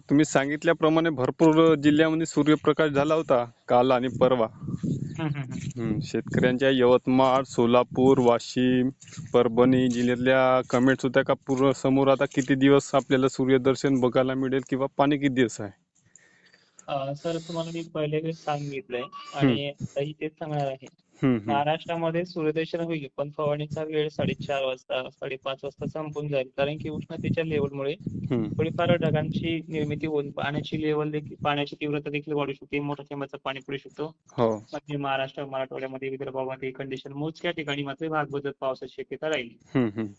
तुम्ही सांगितल्याप्रमाणे भरपूर जिल्ह्यामध्ये सूर्यप्रकाश झाला होता काल आणि परवा. हम्म, शेतकऱ्यांच्या यवतमाळ सोलापूर वाशिम परभणी जिल्ह्यातल्या कमेंट्स होत्या का पूर्ण समोर आता किती दिवस आपल्याला सूर्यदर्शन बघायला मिळेल किंवा पाणी किती दिवस आहे? सर तुम्हाला मी पहिले सांगितलंय आणि आताही तेच सांगणार आहे. महाराष्ट्रामध्ये सूर्यदर्शन होईल पण फवारणीचा वेळ साडेचार वाजता साडेपाच वाजता संपून जाईल. कारण की उष्णतेच्या लेवलमुळे थोडीफार ढगांची निर्मिती होऊन पाण्याची लेवल देखील पाण्याची तीव्रता देखील वाढू शकते मोठ्या थेंबाचं पाणी पडू शकतो. हो. मध्य महाराष्ट्र मराठवाड्यामध्ये विदर्भामध्ये कंडिशन मोजक्या ठिकाणी मात्र भाग बदलत पावसाची शक्यता राहील.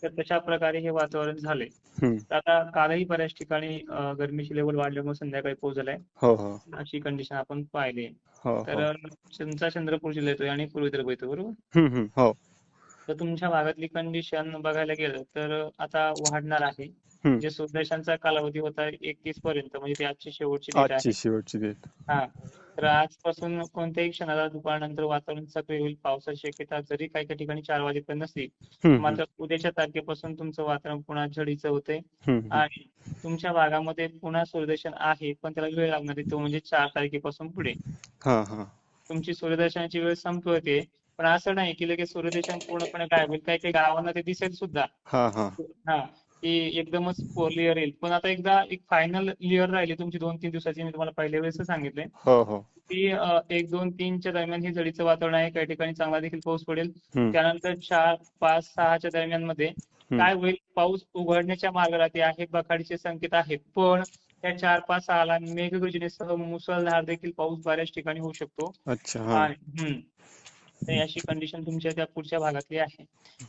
तर तशा प्रकारे हे वातावरण झाले. तर आता कालही बऱ्याच ठिकाणी गरमीची लेवल वाढल्यामुळे संध्याकाळी पाऊस झालाय. हो हो. अशी कंडिशन आपण पाहिली तर तुमचा चंद्रपूर जिल्हा येतोय आणि पूर्व विदर्भ येतो बरोबर. हो. तर तुमच्या भागातली कंडिशन बघायला गेलं तर आता वाढणार आहे. हम्म. जे सूर्यदर्शनचा कालावधी होता एकतीस पर्यंत म्हणजे ती आजची शेवटची डेट आजची आहे शेवटची डेट हा. तर आजपासून कोणत्याही क्षणाला दुपारनंतर वातावरण सक्रिय होईल पावसाची शक्यता जरी काही काही ठिकाणी चार वाजेपर्यंत नसली मात्र उद्याच्या तारखेपासून तुमचं वातावरण पुन्हा झडीचं हम्म, आणि तुमच्या भागामध्ये पुन्हा सूर्यदर्शन आहे पण त्याला वेळ लागणार आहे तो म्हणजे चार तारखेपासून पुढे. हा हा. तुमची सूर्यदर्शनाची वेळ संपते पण असं नाही की लगेच सूर्यदर्शन पूर्णपणे गायब होईल. काही काही गावांना ते दिसेल सुद्धा. हा हा. हा की एकदमच लेअर येईल. पण आता एकदा एक फायनल लेअर राहिली तुमची दोन तीन दिवसाची मी तुम्हाला पहिल्या वेळेस सांगितलंय हो हो. की अं, एक दोन तीनच्या दरम्यान हे जडीचं वातावरण आहे. काही ठिकाणी चांगला देखील पाऊस पडेल. त्यानंतर चार पाच सहाच्या दरम्यानमध्ये काय होईल? पाऊस उघडण्याच्या मार्गाला ते आहे बकाडीचे संकेत आहेत. पण त्या चार पाच सहाला मेघगर्जनेसह मुसळधार देखील पाऊस बऱ्याच ठिकाणी होऊ शकतो. अच्छा हा. आणि. तर अशी कंडिशन तुमच्या त्या पुढच्या भागातली आहे.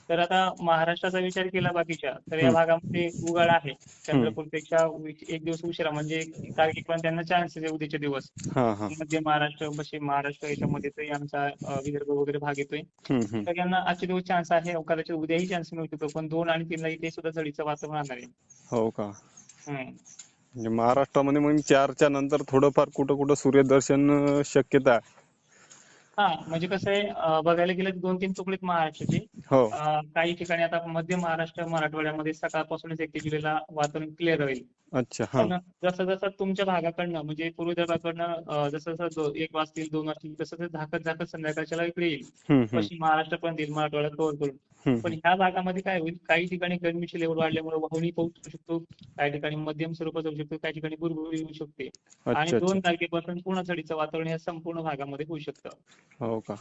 तर आता महाराष्ट्राचा विचार केला बाकीच्या तर या. भागामध्ये उघाड आहे. चंद्रपूरपेक्षा एक दिवस उशिरा म्हणजे तारखेपर्यंत त्यांना चान्सेस आहे उद्याचे दिवस. हा हा. मध्य महाराष्ट्र पश्चिम महाराष्ट्र याच्यामध्ये तर आमचा विदर्भ वगैरे भाग येतोय. तर यांना आजचे दिवस चान्स आहे. कदाचित उद्याही चान्स मिळू शकतो पण दोन आणि तीनला इथे सुद्धा झडीचं वातावरण राहणार आहे. हो का? हम्म. म्हणजे महाराष्ट्रामध्ये मग चारच्या नंतर थोडंफार कुठं कुठं सूर्यदर्शन अं, शक्यता आहे. हा म्हणजे कसं आहे बघायला गेलं तर दोन तीन तुकडीत महाराष्ट्राची हो. अं, काही ठिकाणी आता मध्य महाराष्ट्र मराठवाड्यामध्ये सकाळपासूनच एकतीस जुलैला वातावरण क्लिअर होईल. अच्छा हा. पण जसं जसं तुमच्या भागाकडनं म्हणजे पूर्व विदर्भाकडनं अं, जसं जसं दो- एक वाजतील दोन वाजतील तसं तसं झाकत झाकत संध्याकाळच्या इकडे येईल. हम्म, हम्म, पश्चिम महाराष्ट्र पण येईल मराठवाडा कव्हर करून हम्म, पण ह्या भागामध्ये काय होईल काही ठिकाणी गरमीची लेवल वाढल्यामुळे वाहुणी पाऊस होऊ शकतो काही ठिकाणी मध्यम स्वरूपाचा होऊ शकतो काही ठिकाणी बुरबुरी होऊ शकते. आणि अच्छा दोन तारखेपासून पूर्ण थंडीचं वातावरण या संपूर्ण भागामध्ये होऊ शकतं. हो का?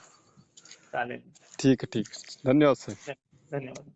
चालेल. ठीक आहे ठीक आहे. धन्यवाद साहेब. धन्यवाद.